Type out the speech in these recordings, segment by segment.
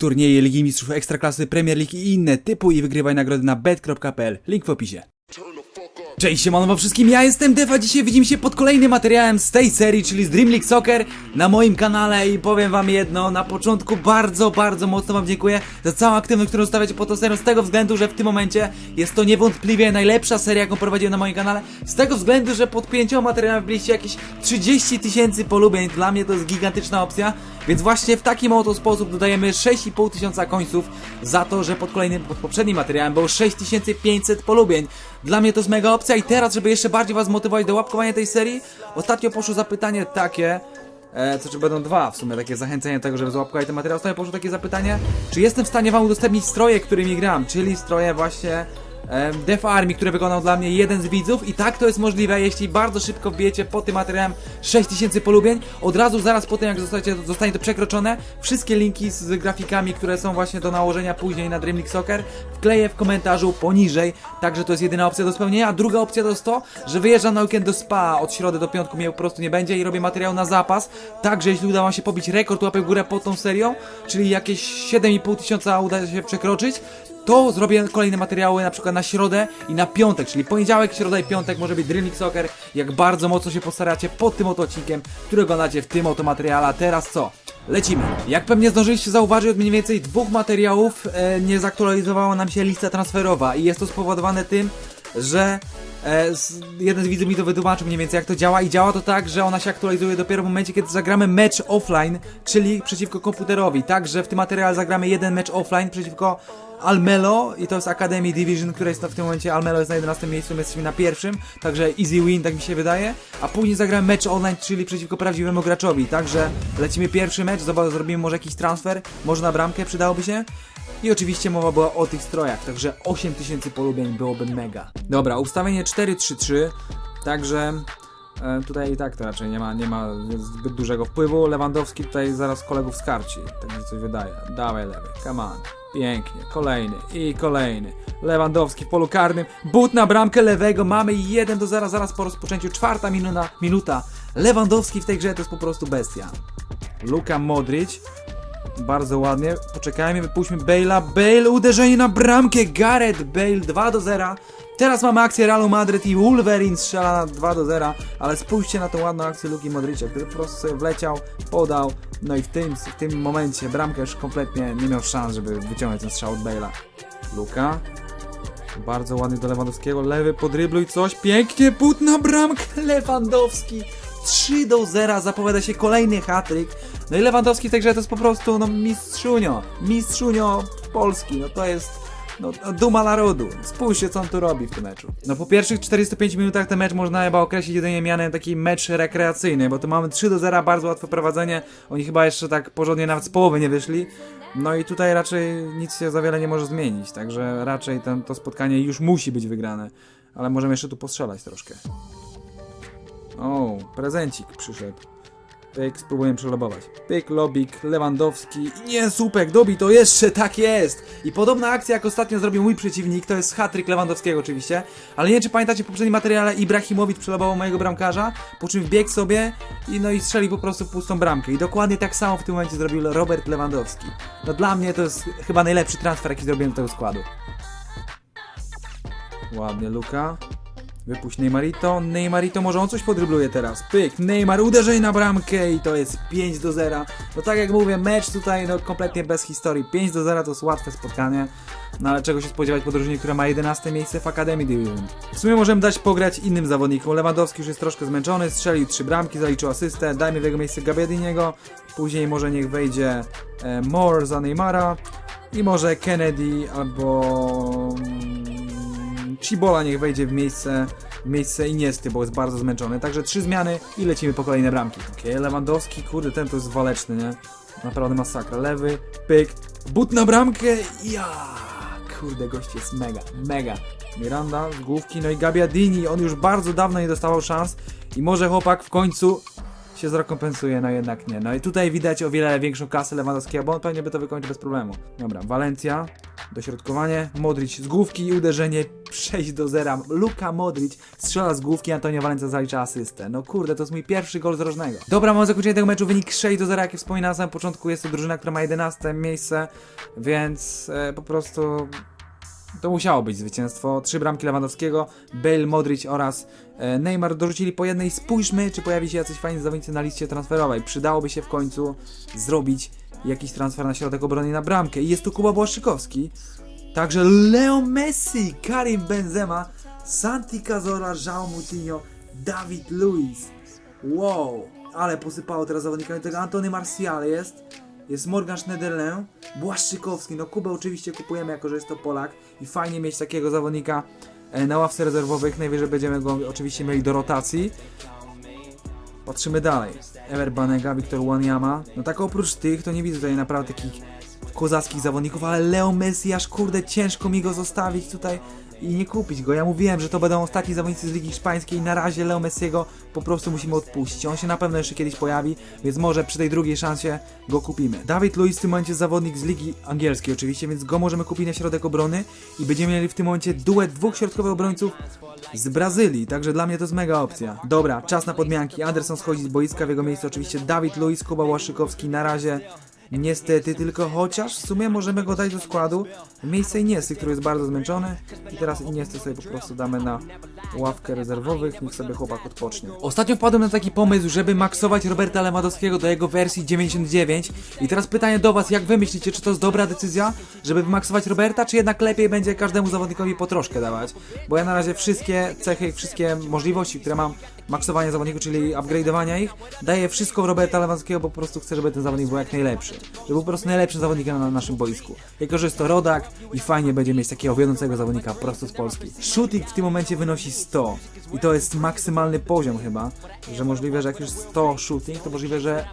turnieje Ligi Mistrzów Ekstraklasy, Premier League i inne typu i wygrywaj nagrody na bet.pl. Link w opisie. Cześć, siemano wszystkim, ja jestem Defa, dzisiaj widzimy się pod kolejnym materiałem z tej serii, czyli z Dream League Soccer na moim kanale i powiem wam jedno, na początku bardzo, bardzo mocno wam dziękuję za całą aktywność, którą stawiacie pod tą serią, z tego względu, że w tym momencie jest to niewątpliwie najlepsza seria, jaką prowadziłem na moim kanale, z tego względu, że pod pięcioma materiałami wbiliście jakieś 30 tysięcy polubień, dla mnie to jest gigantyczna opcja, więc właśnie w taki oto sposób dodajemy 6,5 tysiąca końców za to, że pod kolejnym, pod poprzednim materiałem było 6500 polubień. Dla mnie to jest mega opcja i teraz, żeby jeszcze bardziej was zmotywować do łapkowania tej serii, ostatnio poszło zapytanie takie, e, co czy będą dwa w sumie, takie zachęcenie tego, żeby złapkować ten materiał. Ostatnio poszło takie zapytanie, czy jestem w stanie wam udostępnić stroje, którymi gram, czyli stroje właśnie Def Army, które wykonał dla mnie jeden z widzów. I tak to jest możliwe, jeśli bardzo szybko wbijecie pod tym materiałem 6000 polubień, od razu zaraz po tym jak zostacie, zostanie to przekroczone, wszystkie linki z grafikami, które są właśnie do nałożenia później na Dream League Soccer, wkleję w komentarzu poniżej, także to jest jedyna opcja do spełnienia, a druga opcja to jest to, że wyjeżdżam na weekend do spa, od środy do piątku mnie po prostu nie będzie i robię materiał na zapas, także jeśli uda wam się pobić rekord łapek w górę pod tą serią, czyli jakieś 7,5 tysiąca uda się przekroczyć, to zrobię kolejne materiały na przykład na środę i na piątek, czyli poniedziałek, środa i piątek może być Dream League Soccer, jak bardzo mocno się postaracie pod tym oto odcinkiem, który oglądacie w tym oto materiale, a teraz co? Lecimy. Jak pewnie zdążyliście zauważyć, od mniej więcej dwóch materiałów e, nie zaktualizowała nam się lista transferowa i jest to spowodowane tym, że e, jeden z widzów mi to wytłumaczył mniej więcej jak to działa i działa to tak, że ona się aktualizuje dopiero w momencie, kiedy zagramy mecz offline, czyli przeciwko komputerowi. Także w tym materiale zagramy jeden mecz offline przeciwko Almelo i to jest Academy Division, które jest w tym momencie, Almelo jest na 11 miejscu, my jesteśmy na pierwszym, także easy win, tak mi się wydaje, a później zagramy mecz online, czyli przeciwko prawdziwemu graczowi, także lecimy pierwszy mecz, zrobimy może jakiś transfer, może na bramkę przydałoby się i oczywiście mowa była o tych strojach, także 8000 polubień byłoby mega. Dobra, ustawienie 4-3-3, także e, tutaj i tak to raczej nie ma, nie ma zbyt dużego wpływu, Lewandowski tutaj zaraz kolegów skarci, tak mi coś wydaje, dawaj lewy, come on. Pięknie, kolejny i kolejny. Lewandowski w polu karnym, but na bramkę lewego, mamy 1 do 0 zaraz po rozpoczęciu, czwarta minuta, minuta. Lewandowski w tej grze to jest po prostu bestia. Luka Modric, bardzo ładnie, poczekajmy, wypuśćmy Bale'a, Bale, uderzenie na bramkę, Gareth Bale 2 do 0. Teraz mamy akcję Realu Madryt i Wolverine strzela na 2 do 0, ale spójrzcie na tą ładną akcję Luki Modricia, który po prostu sobie wleciał, podał, no i w tym, w tym momencie bramkę już kompletnie nie miał szans, żeby wyciągnąć ten strzał od Bale'a. Luka, bardzo ładny do Lewandowskiego, lewy podrybluj coś, pięknie, but na bramkę, Lewandowski 3 do 0, zapowiada się kolejny hatryk. No i Lewandowski w tej grze to jest po prostu no mistrzunio, mistrzunio Polski, no to jest no, duma narodu. Spójrzcie, co on tu robi w tym meczu. No po pierwszych 45 minutach ten mecz można chyba określić jedynie mianem taki mecz rekreacyjny, bo tu mamy 3 do 0, bardzo łatwe prowadzenie. Oni chyba jeszcze tak porządnie nawet z połowy nie wyszli. No i tutaj raczej nic się za wiele nie może zmienić, także raczej ten, to spotkanie już musi być wygrane. Ale możemy jeszcze tu postrzelać troszkę. O, prezencik przyszedł. Pyk, spróbuję przelobować. Pyk, Lobik, Lewandowski. Nie, słupek, dobi to jeszcze, tak jest! I podobna akcja, jak ostatnio zrobił mój przeciwnik, to jest hatryk Lewandowskiego oczywiście. Ale nie wiem, czy pamiętacie poprzednim materiale, Ibrahimowicz przelobował mojego bramkarza, po czym wbiegł sobie i no i strzelił po prostu pustą bramkę. I dokładnie tak samo w tym momencie zrobił Robert Lewandowski. No dla mnie to jest chyba najlepszy transfer, jaki zrobiłem do tego składu. Ładnie, Luka. Wypuść Neymarito. Neymarito może on coś podrybluje teraz. Pyk, Neymar uderzenie na bramkę i to jest 5 do 0. No tak jak mówię, mecz tutaj no kompletnie bez historii. 5 do 0 to jest łatwe spotkanie. No ale czego się spodziewać po drużynie, która ma 11 miejsce w Academy Division. W sumie możemy dać pograć innym zawodnikom. Lewandowski już jest troszkę zmęczony, strzelił 3 bramki, zaliczył asystę. Dajmy w jego miejsce Gabiadiniego. Później może niech wejdzie e, Moore za Neymara. I może Kennedy albo... Cibola niech wejdzie w miejsce, w miejsce Iniesty, bo jest bardzo zmęczony. Także trzy zmiany i lecimy po kolejne bramki. Okej, Lewandowski, kurde, ten to jest waleczny, nie? Naprawdę masakra. Lewy, pyk, but na bramkę, ja! Kurde, gość jest mega, mega. Miranda z główki, no i Gabiadini, on już bardzo dawno nie dostawał szans i może chłopak w końcu się zrekompensuje, no jednak nie. No i tutaj widać o wiele większą kasę Lewandowskiego, bo on pewnie by to wykończył bez problemu. Dobra, Walencja, Dośrodkowanie, Modric z główki i uderzenie 6 do 0. Luka Modric strzela z główki, Antonio Valencia zalicza asystę. No kurde, to jest mój pierwszy gol z rożnego. Dobra, mamy zakończenie tego meczu, wynik 6 do 0, jak wspominałem na samym początku, jest to drużyna, która ma 11 miejsce, więc e, po prostu to musiało być zwycięstwo. Trzy bramki Lewandowskiego, Bale, Modric oraz e, Neymar dorzucili po jednej. Spójrzmy, czy pojawi się jacyś fajni zawodnicy na liście transferowej. Przydałoby się w końcu zrobić jakiś transfer na środek obrony na bramkę. I jest tu Kuba Błaszczykowski. Także Leo Messi, Karim Benzema, Santi Cazorla, João Moutinho, David Luiz. Wow, ale posypało teraz zawodnikami tego. Antony Martial jest. Jest Morgan Schneiderlin, Błaszczykowski. No Kubę oczywiście kupujemy, jako że jest to Polak. I fajnie mieć takiego zawodnika e, na ławce rezerwowych. Najwyżej będziemy go oczywiście mieli do rotacji. Patrzymy dalej. Ever Banega, Wiktor Wanyama. No tak oprócz tych, to nie widzę tutaj naprawdę takich kozackich zawodników, ale Leo Messi, aż kurde ciężko mi go zostawić tutaj i nie kupić go. Ja mówiłem, że to będą ostatni zawodnicy z Ligi Hiszpańskiej na razie Leo Messiego po prostu musimy odpuścić. On się na pewno jeszcze kiedyś pojawi, więc może przy tej drugiej szansie go kupimy. Dawid Luiz w tym momencie zawodnik z Ligi Angielskiej oczywiście, więc go możemy kupić na środek obrony i będziemy mieli w tym momencie duet dwóch środkowych obrońców z Brazylii, także dla mnie to jest mega opcja. Dobra, czas na podmianki. Anderson schodzi z boiska, w jego miejscu oczywiście Dawid Luiz, Kuba Łaszykowski na razie Niestety tylko, chociaż w sumie możemy go dać do składu miejsce Iniesty, który jest bardzo zmęczony i teraz Iniesty sobie po prostu damy na ławkę rezerwowych, niech sobie chłopak odpocznie. Ostatnio wpadłem na taki pomysł, żeby maksować Roberta Lewandowskiego do jego wersji 99 i teraz pytanie do was, jak wy myślicie, czy to jest dobra decyzja, żeby wymaksować Roberta, czy jednak lepiej będzie każdemu zawodnikowi po troszkę dawać? Bo ja na razie wszystkie cechy, wszystkie możliwości, które mam maksowania zawodników, czyli upgrade'owania ich, daję wszystko w Roberta Lewandowskiego, bo po prostu chcę, żeby ten zawodnik był jak najlepszy. Żeby był po prostu najlepszym zawodnikiem na naszym boisku. Jako, że jest to rodak i fajnie będzie mieć takiego wiodącego zawodnika prosto z Polski. Shooting w tym momencie wynosi 100 i to jest maksymalny poziom chyba, że możliwe, że jak już 100 shooting, to możliwe, że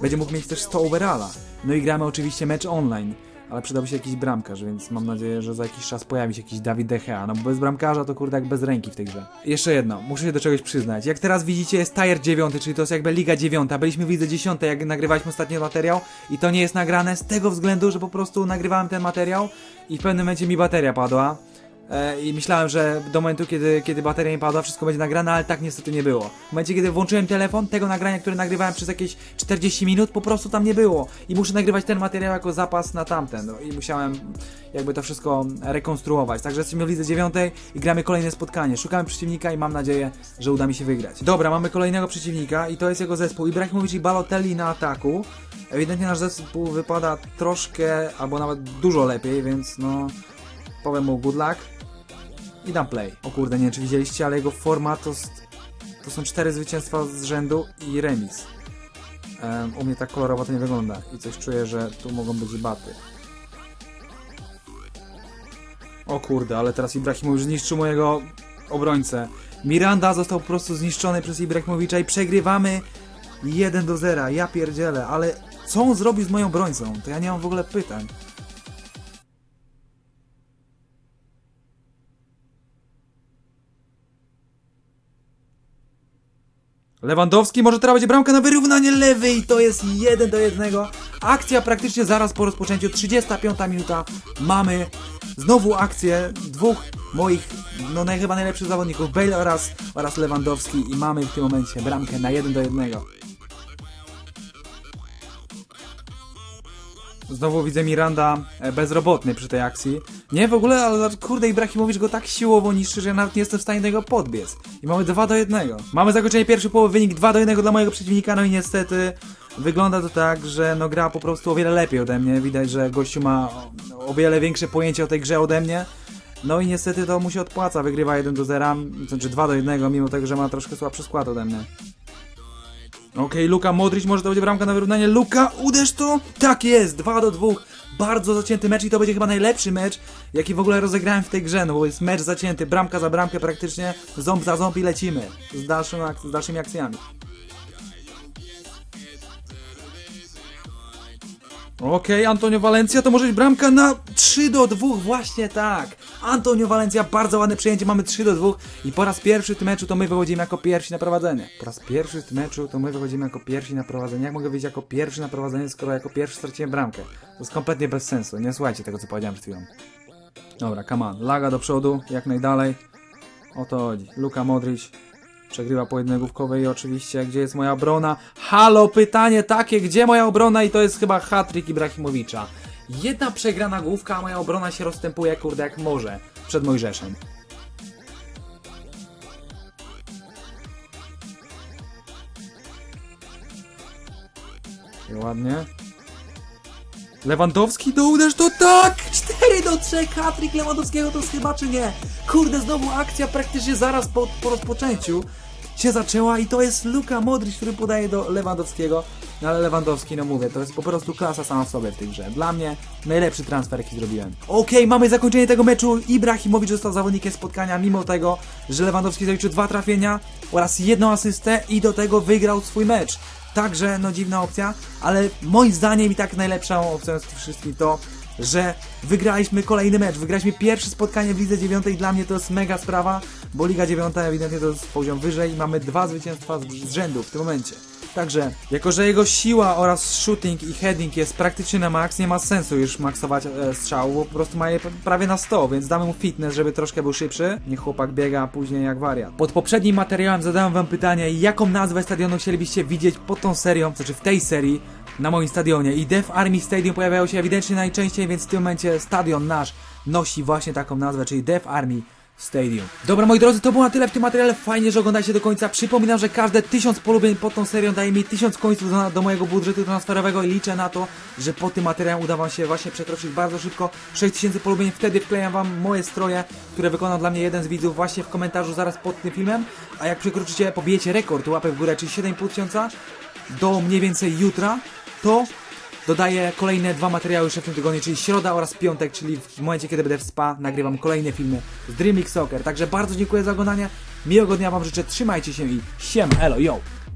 będzie mógł mieć też 100 overalla. No i gramy oczywiście mecz online ale przydałby się jakiś bramkarz, więc mam nadzieję, że za jakiś czas pojawi się jakiś Dawid De Gea, no bo bez bramkarza to kurde jak bez ręki w tej grze. Jeszcze jedno, muszę się do czegoś przyznać. Jak teraz widzicie jest tier 9, czyli to jest jakby Liga 9, byliśmy w Lidze 10, jak nagrywaliśmy ostatni materiał i to nie jest nagrane z tego względu, że po prostu nagrywałem ten materiał i w pewnym momencie mi bateria padła. E, I myślałem, że do momentu, kiedy, kiedy bateria nie padła, wszystko będzie nagrane, ale tak niestety nie było. W momencie, kiedy włączyłem telefon, tego nagrania, które nagrywałem przez jakieś 40 minut, po prostu tam nie było. I muszę nagrywać ten materiał jako zapas na tamten. No, I musiałem jakby to wszystko rekonstruować. Także jesteśmy w lidze 9 i gramy kolejne spotkanie. Szukamy przeciwnika i mam nadzieję, że uda mi się wygrać. Dobra, mamy kolejnego przeciwnika i to jest jego zespół. Ibrahimowicz i Balotelli na ataku. Ewidentnie nasz zespół wypada troszkę, albo nawet dużo lepiej, więc no... Powiem mu good luck i dam play. O kurde, nie wiem czy widzieliście, ale jego forma to, to są cztery zwycięstwa z rzędu i remis. Em, u mnie tak kolorowo to nie wygląda i coś czuję, że tu mogą być baty. O kurde, ale teraz Ibrahimowicz zniszczył mojego obrońcę. Miranda został po prostu zniszczony przez Ibrahimowicza i przegrywamy 1 do 0. Ja pierdzielę, ale co on zrobi z moją obrońcą? To ja nie mam w ogóle pytań. Lewandowski, może teraz będzie bramka na wyrównanie lewej, to jest 1 do 1. Akcja praktycznie zaraz po rozpoczęciu, 35 minuta. Mamy znowu akcję dwóch moich, no chyba najlepszych zawodników, Bale oraz, oraz Lewandowski i mamy w tym momencie bramkę na 1 do 1. Znowu widzę Miranda e, bezrobotny przy tej akcji. Nie w ogóle, ale kurde Ibrahimowicz go tak siłowo niszczy, że ja nawet nie jestem w stanie niego podbiec. I mamy 2 do 1. Mamy zakończenie pierwszej połowy, wynik 2 do 1 dla mojego przeciwnika, no i niestety wygląda to tak, że no gra po prostu o wiele lepiej ode mnie. Widać, że gościu ma o wiele większe pojęcie o tej grze ode mnie. No i niestety to mu się odpłaca, wygrywa 1 do 0, znaczy 2 do 1, mimo tego, że ma troszkę słabszy skład ode mnie. Okej, Luka Modric, może to będzie bramka na wyrównanie. Luka, uderz to! Tak jest, 2 do 2. Bardzo zacięty mecz i to będzie chyba najlepszy mecz, jaki w ogóle rozegrałem w tej grze, no bo jest mecz zacięty, bramka za bramkę praktycznie, ząb za ząb i lecimy z, dalszym, z dalszymi akcjami. Okej, Antonio Valencia to może być bramka na 3 do 2, właśnie tak. Antonio Valencia, bardzo ładne przejęcie, mamy 3 do 2 i po raz pierwszy w tym meczu to my wychodzimy jako pierwsi na prowadzenie. Po raz pierwszy w tym meczu to my wychodzimy jako pierwsi na prowadzenie. Jak mogę wyjść jako pierwszy na prowadzenie, skoro jako pierwszy straciłem bramkę? To jest kompletnie bez sensu, nie słuchajcie tego co powiedziałem przed chwilą. Dobra, come on. Laga do przodu, jak najdalej. O to chodzi. Luka Modric przegrywa pojedynków i oczywiście, gdzie jest moja obrona? Halo, pytanie takie, gdzie moja obrona? I to jest chyba hat-trick Ibrahimowicza. Jedna przegrana główka, a moja obrona się rozstępuje, kurde, jak może. Przed Mojżeszem. I ładnie. Lewandowski do uderz to tak! 4 do 3, hatryk Lewandowskiego to chyba czy nie? Kurde, znowu akcja praktycznie zaraz po, po rozpoczęciu się zaczęła i to jest Luka Modric, który podaje do Lewandowskiego. No ale Lewandowski, no mówię, to jest po prostu klasa sama w sobie w tej grze. Dla mnie najlepszy transfer, jaki zrobiłem. Okej, mamy zakończenie tego meczu. Ibrahimowicz został zawodnikiem spotkania, mimo tego, że Lewandowski zaliczył dwa trafienia oraz jedną asystę i do tego wygrał swój mecz. Także, no dziwna opcja, ale moim zdaniem i tak najlepszą opcją z tych wszystkich to, że wygraliśmy kolejny mecz, wygraliśmy pierwsze spotkanie w Lidze 9 i dla mnie to jest mega sprawa, bo Liga 9 ewidentnie to jest poziom wyżej i mamy dwa zwycięstwa z rzędu w tym momencie. Także, jako że jego siła oraz shooting i heading jest praktycznie na max, nie ma sensu już maksować e, strzału, bo po prostu ma je prawie na 100, więc damy mu fitness, żeby troszkę był szybszy. Niech chłopak biega później jak wariat. Pod poprzednim materiałem zadałem wam pytanie, jaką nazwę stadionu chcielibyście widzieć pod tą serią, znaczy w tej serii, na moim stadionie. I Dev Army Stadium pojawiają się ewidentnie najczęściej, więc w tym momencie stadion nasz nosi właśnie taką nazwę, czyli Dev Army Stadium. Dobra moi drodzy, to było na tyle w tym materiale. Fajnie, że oglądacie do końca. Przypominam, że każde 1000 polubień pod tą serią daje mi 1000 końców do, do mojego budżetu transferowego i liczę na to, że po tym materiałem uda wam się właśnie przekroczyć bardzo szybko 6000 polubień. Wtedy wklejam wam moje stroje, które wykonał dla mnie jeden z widzów właśnie w komentarzu zaraz pod tym filmem. A jak przekroczycie, pobijecie rekord łapek w górę, czyli 7,5 tysiąca do mniej więcej jutra, to dodaję kolejne dwa materiały w tym tygodniu, czyli środa oraz piątek, czyli w momencie, kiedy będę w spa, nagrywam kolejne filmy z Dream Soccer. Także bardzo dziękuję za oglądanie, miłego dnia wam życzę, trzymajcie się i siem, elo, yo!